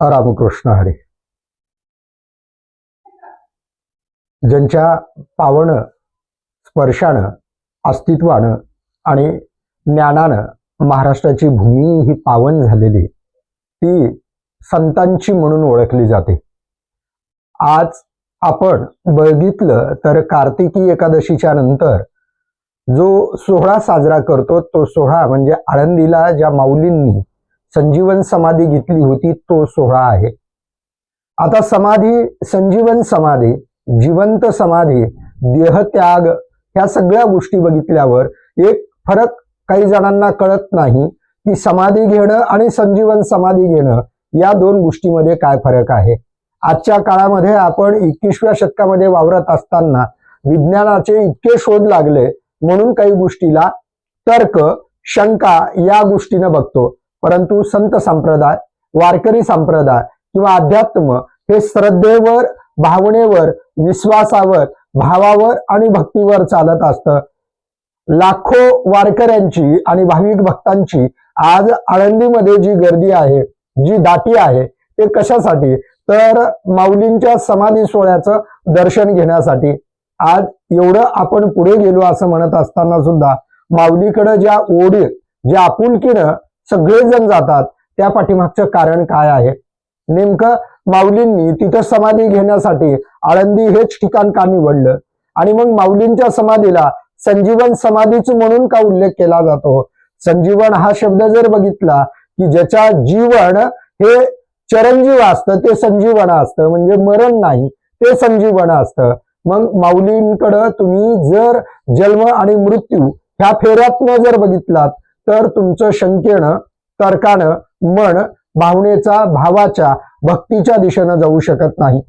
रामकृष्ण हरी. ज्यांच्या पावन स्पर्शानं अस्तित्वानं आणि ज्ञानानं महाराष्ट्राची भूमी ही पावन झालेली ती संतांची म्हणून ओळखली जाते. आज आपण बघितलं तर कार्तिकी एकादशीच्या नंतर जो सोहळा साजरा करतो तो सोहळा म्हणजे आळंदीला ज्या माऊलींनी संजीवन समाधी घेतली होती तो सोहळा आहे. आता समाधी संजीवन समाधी जिवंत समाधी देहत्याग ह्या सगळ्या गोष्टी बघितल्यावर एक फरक काही जणांना कळत नाही की समाधी घेणं आणि संजीवन समाधी घेणं या दोन गोष्टीमध्ये काय फरक आहे. आजच्या काळामध्ये आपण एकवीसव्या शतकामध्ये वावरत असताना विज्ञानाचे इतके शोध लागले म्हणून काही गोष्टीला तर्क शंका या गोष्टीनं बघतो. परंतु संत संप्रदाय वारकरी संप्रदाय किंवा अध्यात्म हे श्रद्धेवर भावनेवर विश्वासावर भावावर आणि भक्तीवर चालत असतं. लाखो वारकऱ्यांची आणि भाविक भक्तांची आज आळंदीमध्ये जी गर्दी आहे जी दाटी आहे ते कशासाठी? तर माऊलींच्या समाधी सोहळ्याचं दर्शन घेण्यासाठी. आज एवढं आपण पुढे गेलो असं म्हणत असताना सुद्धा माऊलीकडं ज्या ओढी ज्या आपुलकीनं सगळेजण जातात. त्या पाठीमागचं कारण काय आहे? नेमकं माऊलींनी तिथं समाधी घेण्यासाठी आळंदी हेच ठिकाण का निवडलं? आणि मग माऊलींच्या समाधीला संजीवन समाधीच म्हणून का उल्लेख केला जातो? संजीवन हा शब्द जर बघितला की ज्याच्या जीवन हे चरंजीव असतं ते संजीवन असतं म्हणजे मरण नाही ते संजीवन असतं. मग माऊलींकडं तुम्ही जर जन्म आणि मृत्यू ह्या फेऱ्यातनं जर बघितलात तर तुमचं शंकेनं तर्कानं मन भावनेचा भावाच्या भक्तीच्या दिशेनं जाऊ शकत नाही.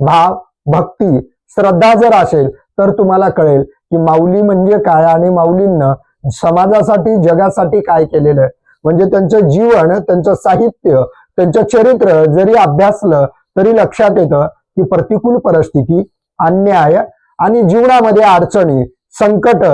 भाव भक्ती श्रद्धा जर असेल तर तुम्हाला कळेल की माऊली म्हणजे काय आणि माऊलींनं समाजासाठी जगासाठी काय केलेलं? आहे म्हणजे त्यांचं जीवन त्यांचं साहित्य त्यांचं चरित्र जरी अभ्यासलं तरी लक्षात येतं की प्रतिकूल परिस्थिती अन्याय आणि जीवनामध्ये अडचणी संकट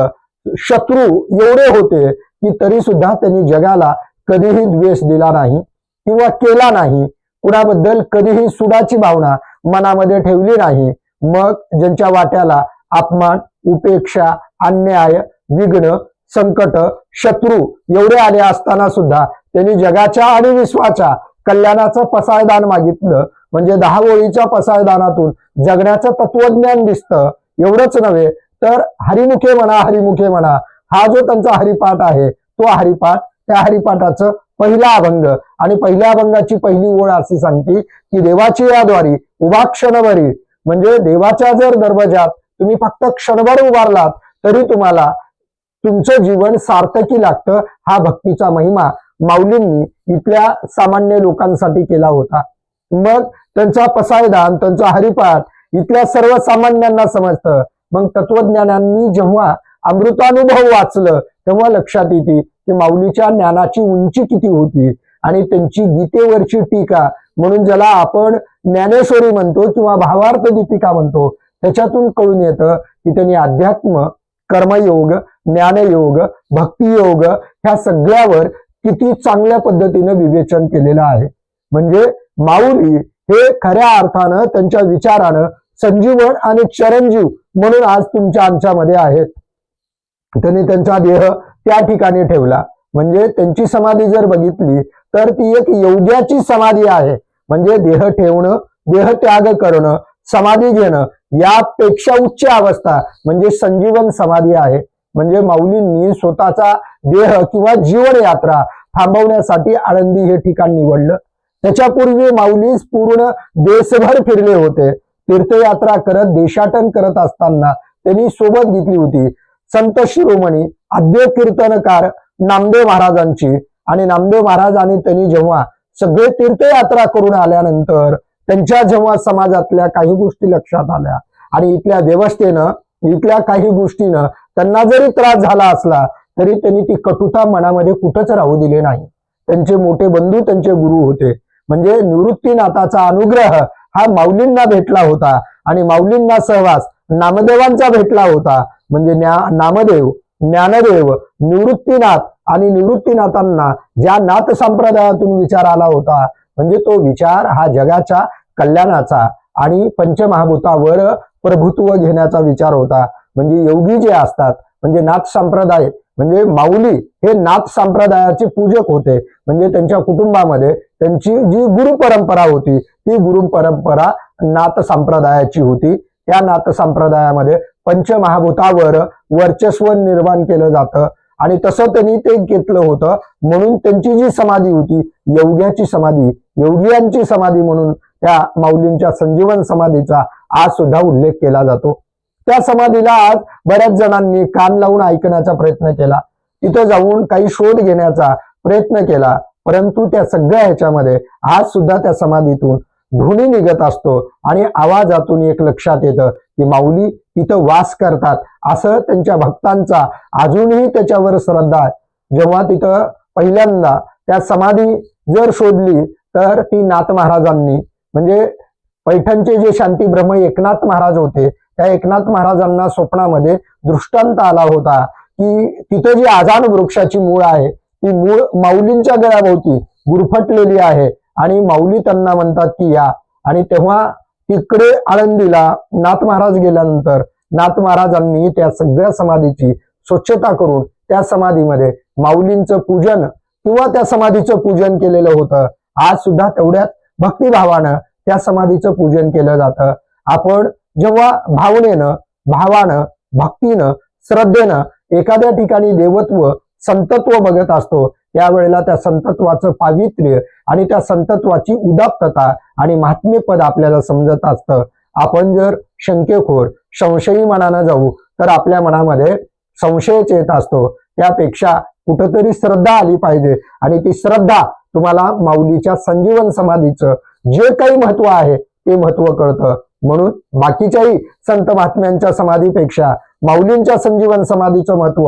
शत्रू एवढे होते की तरी सुद्धा त्यांनी जगाला कधीही द्वेष दिला नाही किंवा केला नाही. कुणाबद्दल कधीही सुडाची भावना मनामध्ये ठेवली नाही. मग ज्यांच्या वाट्याला अपमान उपेक्षा अन्याय विघ्न संकट शत्रू एवढे आले असताना सुद्धा त्यांनी जगाच्या आणि विश्वाच्या कल्याणाचं पसायदान मागितलं. म्हणजे दहा ओळीच्या पसायदानातून जगण्याचं तत्वज्ञान दिसतं. एवढंच नव्हे तर हरिमुखे म्हणा हरिमुखे म्हणा हा जो त्यांचा हरिपाठ आहे तो हरिपाठ त्या हरिपाठाचं पहिला अभंग. आणि पहिल्या अभंगाची पहिली ओळ अशी सांगते की देवाची याद्वारी उभा क्षणभरी म्हणजे देवाच्या जर दरवाजात तुम्ही फक्त क्षणभर उभारलात तरी तुम्हाला तुमचं जीवन सार्थकी लागतं हा भक्तीचा महिमा माऊलींनी इथल्या सामान्य लोकांसाठी केला होता. मग त्यांचा पसायदान त्यांचा हरिपाठ इथल्या सर्वसामान्यांना समजतं. मग तत्वज्ञानांनी जेव्हा अमृतानुभव वाचलं तेव्हा लक्षात येते की माऊलीच्या ज्ञानाची उंची किती होती आणि त्यांची गीतेवरची टीका म्हणून ज्याला आपण ज्ञानेश्वरी म्हणतो किंवा भावार्थ दीपिका म्हणतो त्याच्यातून कळून येतं की त्यांनी अध्यात्म कर्मयोग ज्ञानयोग भक्तियोग ह्या सगळ्यावर किती चांगल्या पद्धतीनं विवेचन केलेलं आहे. म्हणजे माऊली हे खऱ्या अर्थानं त्यांच्या विचारानं संजीवन आणि चरंजीव म्हणून आज तुमच्या आमच्यामध्ये आहेत. त्यांनी त्यांचा देह त्या ठिकाणी ठेवला. म्हणजे त्यांची समाधी जर बघितली तर ती एक योग्याची समाधी आहे. म्हणजे देह ठेवणं देह त्याग करणं समाधी घेणं यापेक्षा उच्च अवस्था म्हणजे संजीवन समाधी आहे. म्हणजे माऊलींनी स्वतःचा देह किंवा जीवन यात्रा थांबवण्यासाठी आळंदी हे ठिकाण निवडलं. त्याच्यापूर्वी माऊली पूर्ण देशभर फिरले होते. तीर्थयात्रा करत देशाटन करत असताना त्यांनी सोबत घेतली होती. संत शिरोमणी आद्य कीर्तनकार नामदेव महाराजांची. आणि नामदेव महाराजांनी त्यांनी जेव्हा सगळे तीर्थयात्रा करून आल्यानंतर त्यांच्या जेव्हा समाजातल्या काही गोष्टी लक्षात आल्या आणि इथल्या व्यवस्थेनं इथल्या काही गोष्टीनं त्यांना जरी त्रास झाला असला तरी त्यांनी ती कटुता मनामध्ये कुठंच राहू दिले नाही. त्यांचे मोठे बंधू त्यांचे गुरु होते. म्हणजे निवृत्तीनाथाचा अनुग्रह हा माऊलींना भेटला होता. आणि माऊलींना सहवास नामदेवांचा भेटला होता. म्हणजे ज्ञा नामदेव ज्ञानदेव निवृत्तीनाथ आणि निवृत्तीनाथांना ज्या नाथ संप्रदायातून विचार आला होता म्हणजे तो विचार हा जगाच्या कल्याणाचा आणि पंचमहाभूतावर प्रभुत्व घेण्याचा विचार होता. म्हणजे योगी जे असतात म्हणजे नाथ संप्रदाय म्हणजे माऊली हे नाथ संप्रदायाचे पूजक होते. म्हणजे त्यांच्या कुटुंबामध्ये त्यांची जी गुरु परंपरा होती ती गुरु परंपरा नाथ संप्रदायाची होती. त्या नाथ संप्रदायामध्ये पंचमहाभूतावर वर्चस्व निर्माण केलं जातं. आणि तसं त्यांनी ते घेतलं होतं. म्हणून त्यांची जी समाधी होती योग्याची समाधी योगियांची समाधी म्हणून त्या माऊलींच्या संजीवन समाधीचा आज सुद्धा उल्लेख केला जातो. त्या समाधीला आज बऱ्याच जणांनी कान लावून ऐकण्याचा प्रयत्न केला. तिथं जाऊन काही शोध घेण्याचा प्रयत्न केला. परंतु त्या सगळ्या ह्याच्यामध्ये आज सुद्धा त्या समाधीतून ध्वनी निघत असतो आणि आवाजातून एक लक्षात येतं की माऊली तिथं वास करतात. असं त्यांच्या भक्तांचा अजूनही त्याच्यावर श्रद्धा आहे. जेव्हा तिथं पहिल्यांदा त्या समाधी जर शोधली तर ती नाथ महाराजांनी म्हणजे पैठणचे जे शांती ब्रह्म एकनाथ महाराज होते त्या एकनाथ महाराजांना स्वप्नामध्ये दृष्टांत आला होता की तिथं जी आजान वृक्षाची मूळ आहे ती मूळ माऊलींच्या गळ्याभोवती गुरफटलेली आहे. आणि माऊली त्यांना म्हणतात की या. आणि तेव्हा तिकडे आळंदीला नाथ महाराज गेल्यानंतर नाथ महाराजांनी त्या सगळ्या समाधीची स्वच्छता करून त्या समाधीमध्ये माऊलींचं पूजन किंवा त्या समाधीचं पूजन केलेलं होतं. आज सुद्धा तेवढ्याच भक्तिभावानं त्या समाधीचं पूजन केलं जातं. आपण जेव्हा भावनेनं भावानं भक्तीनं श्रद्धेनं एखाद्या ठिकाणी देवत्व संतत्व बघत असतो त्यावेळेला त्या संतत्वाचं पावित्र्य आणि त्या संतत्वाची उदात्तता आणि महात्म्यपद आपल्याला समजत असतं. आपण जर शंकेखोर संशयी मनानं जाऊ तर आपल्या मनामध्ये संशयच येत असतो. त्यापेक्षा कुठंतरी श्रद्धा आली पाहिजे आणि ती श्रद्धा तुम्हाला माऊलीच्या संजीवन समाधीचं जे काही महत्त्व आहे ते महत्त्व कळतं. म्हणून बाकीच्याही संत महात्म्यांच्या समाधीपेक्षा माऊलींच्या संजीवन समाधीचं महत्त्व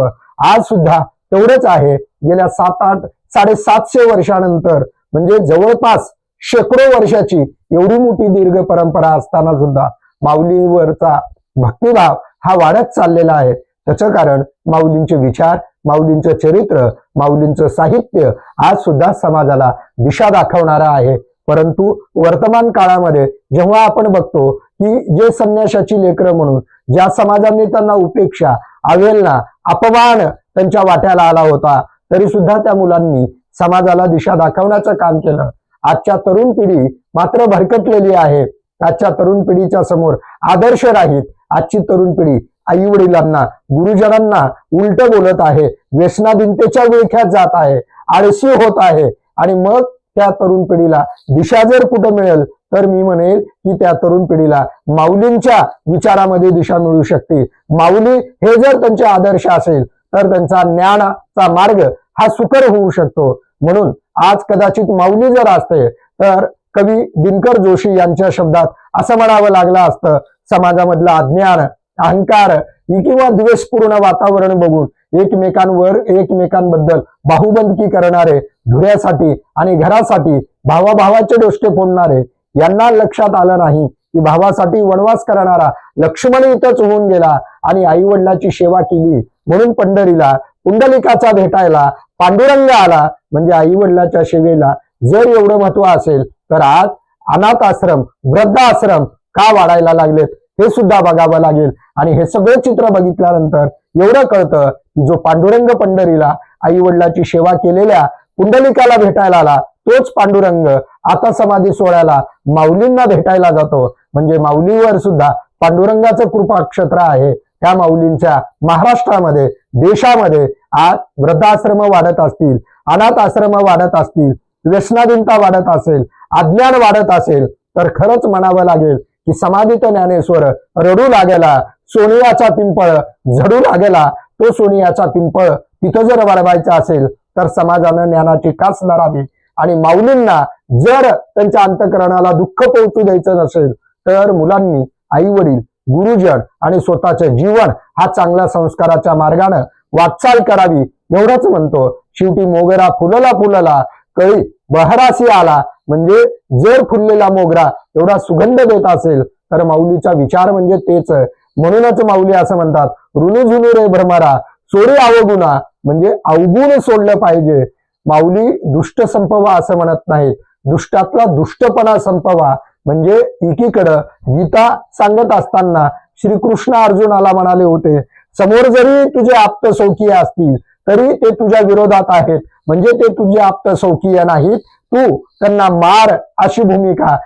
आज सुद्धा तेवढंच आहे. गेल्या सात आठ साडेसातशे वर्षानंतर म्हणजे जवळपास शेकडो वर्षाची एवढी मोठी दीर्घ परंपरा असताना सुद्धा माऊलीवरचा भक्तिभाव हा वाढत चाललेला आहे. त्याचं कारण माऊलींचे विचार माऊलींचं चरित्र माऊलींचं साहित्य आज सुद्धा समाजाला दिशा दाखवणारा आहे. परंतु वर्तमान काळामध्ये जेव्हा आपण बघतो की जे संन्याशाची लेकरं म्हणून ज्या समाजाने त्यांना उपेक्षा अवेलना अपमान त्यांच्या वाट्याला आला होता तरी सुद्धा त्या मुलांनी समाजाला दिशा दाखवण्याचं काम केलं. आजच्या तरुण पिढी मात्र भरकटलेली आहे. आजच्या तरुण पिढीच्या समोर आदर्श राहीत. आजची तरुण पिढी आई वडिलांना गुरुजनांना उलट बोलत आहे. व्यसनाधीनतेच्या विळख्यात जात आहे. आळशी होत आहे. आणि मग त्या तरुण पिढीला दिशा जर कुठं मिळेल तर मी म्हणेल की त्या तरुण पिढीला माऊलींच्या विचारामध्ये दिशा मिळू शकते. माऊली हे जर त्यांचे आदर्श असेल तर त्यांचा ज्ञानाचा मार्ग हा सुकर होऊ शकतो. म्हणून आज कदाचित माऊली जर असते तर कवी दिनकर जोशी यांच्या शब्दात असं म्हणावं लागलं असतं समाजामधलं अज्ञान अहंकार किंवा द्वेषपूर्ण वातावरण बघून एकमेकांवर एकमेकांबद्दल बाहुबंदकी करणारे धुऱ्यासाठी आणि घरासाठी भावाभावाचे डोष्टे फोडणारे यांना लक्षात आलं नाही की भावासाठी वनवास करणारा लक्ष्मण इथंच होऊन गेला आणि आई वडिलाची सेवा केली. म्हणून पंढरीला पुंडलिकाचा भेटायला पांडुरंग आला म्हणजे आई वडिलाच्या सेवेला जर एवढं महत्त्व असेल तर आज अनाथ आश्रम वृद्ध आश्रम का वाढायला लागलेत हे सुद्धा बघावं लागेल. आणि हे सगळं चित्र बघितल्यानंतर एवढं कळतं की जो पांडुरंग पंढरीला आई वडिलाची सेवा केलेल्या पुंडलिकाला भेटायला आला तोच पांडुरंग आता समाधी सोहळ्याला माऊलींना भेटायला जातो. म्हणजे माऊलीवर सुद्धा पांडुरंगाचं कृपाक्षेत्र आहे. त्या माऊलींच्या महाराष्ट्रामध्ये देशामध्ये आज वृद्धाश्रम वाढत असतील अनाथ आश्रम वाढत असतील व्यसनाधीनता वाढत असेल अज्ञान वाढत असेल तर खरंच म्हणावं लागेल की समाधीत ज्ञानेश्वर रडू लागेला सोनियाचा पिंपळ झडू लागेला तो सोनियाचा पिंपळ तिथं जर वाढवायचा असेल तर समाजानं ज्ञानाची कास धरावी आणि माऊलींना जर त्यांच्या अंतकरणाला दुःख पोहोचू द्यायचं नसेल तर मुलांनी आई वडील गुरुजन आणि स्वतःचं जीवन हा चांगल्या संस्काराच्या मार्गानं वाटचाल करावी एवढंच म्हणतो. शेवटी मोगरा फुलला फुलला कळी बहरासी आला. म्हणजे जर फुललेला मोगरा एवढा सुगंध देत असेल तर माऊलीचा विचार म्हणजे तेच. म्हणूनच माऊली असं म्हणतात ऋणी रे भ्रमरा चोरी अवगुणा म्हणजे अवगुण सोडलं पाहिजे. माऊली दुष्ट संपवा असं म्हणत नाहीत. दुष्टातला दुष्टपणा संपवा. म्हणजे एकीकडं गीता सांगत असताना श्रीकृष्ण अर्जुनाला म्हणाले होते समोर जरी तुझे आप्त सौकीय असतील तरी ते तुझ्या विरोधात आहेत. म्हणजे ते तुझे आप्त सौकीय नाहीत. तू त्यांना मार अशी भूमिका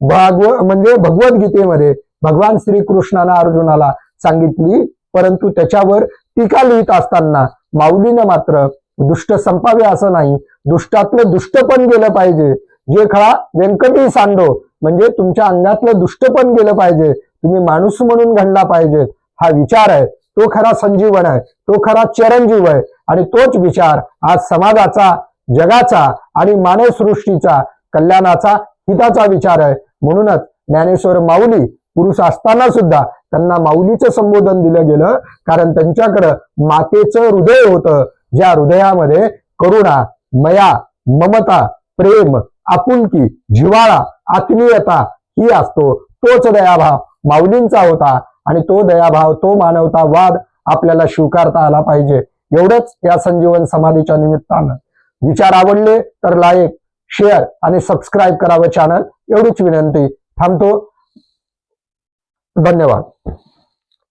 भागव म्हणजे भगवद्गीतेमध्ये भगवान श्रीकृष्णानं अर्जुनाला सांगितली. परंतु त्याच्यावर टीका लिहित असताना माऊलीनं मात्र दुष्ट संपावे असं नाही. दुष्टातलं दुष्ट पण गेलं पाहिजे. जे खळा व्यंकटी सांडो म्हणजे तुमच्या अंगातलं दुष्टपण गेलं पाहिजे. तुम्ही माणूस म्हणून घडला पाहिजे. हा विचार आहे. तो खरा संजीवन आहे. तो खरा चिरंजीव आहे. आणि तोच विचार आज समाजाचा जगाचा आणि मानवसृष्टीचा कल्याणाचा हिताचा विचार आहे. म्हणूनच ज्ञानेश्वर माऊली पुरुष असताना सुद्धा त्यांना माऊलीचं संबोधन दिलं गेलं. कारण त्यांच्याकडं मातेचं हृदय होतं. ज्या हृदयामध्ये करुणा मया ममता प्रेम आपुलकी जिव्हाळा आत्मीयता ही असतो. तोच दयाभाव माऊलींचा होता आणि तो दयाभाव तो मानवतावाद आपल्याला स्वीकारता आला पाहिजे. एवढंच या संजीवन समाधीच्या निमित्तानं. विचार आवडले तर लाईक शेअर आणि सबस्क्राईब करावं चॅनल एवढीच विनंती. थांबतो. धन्यवाद.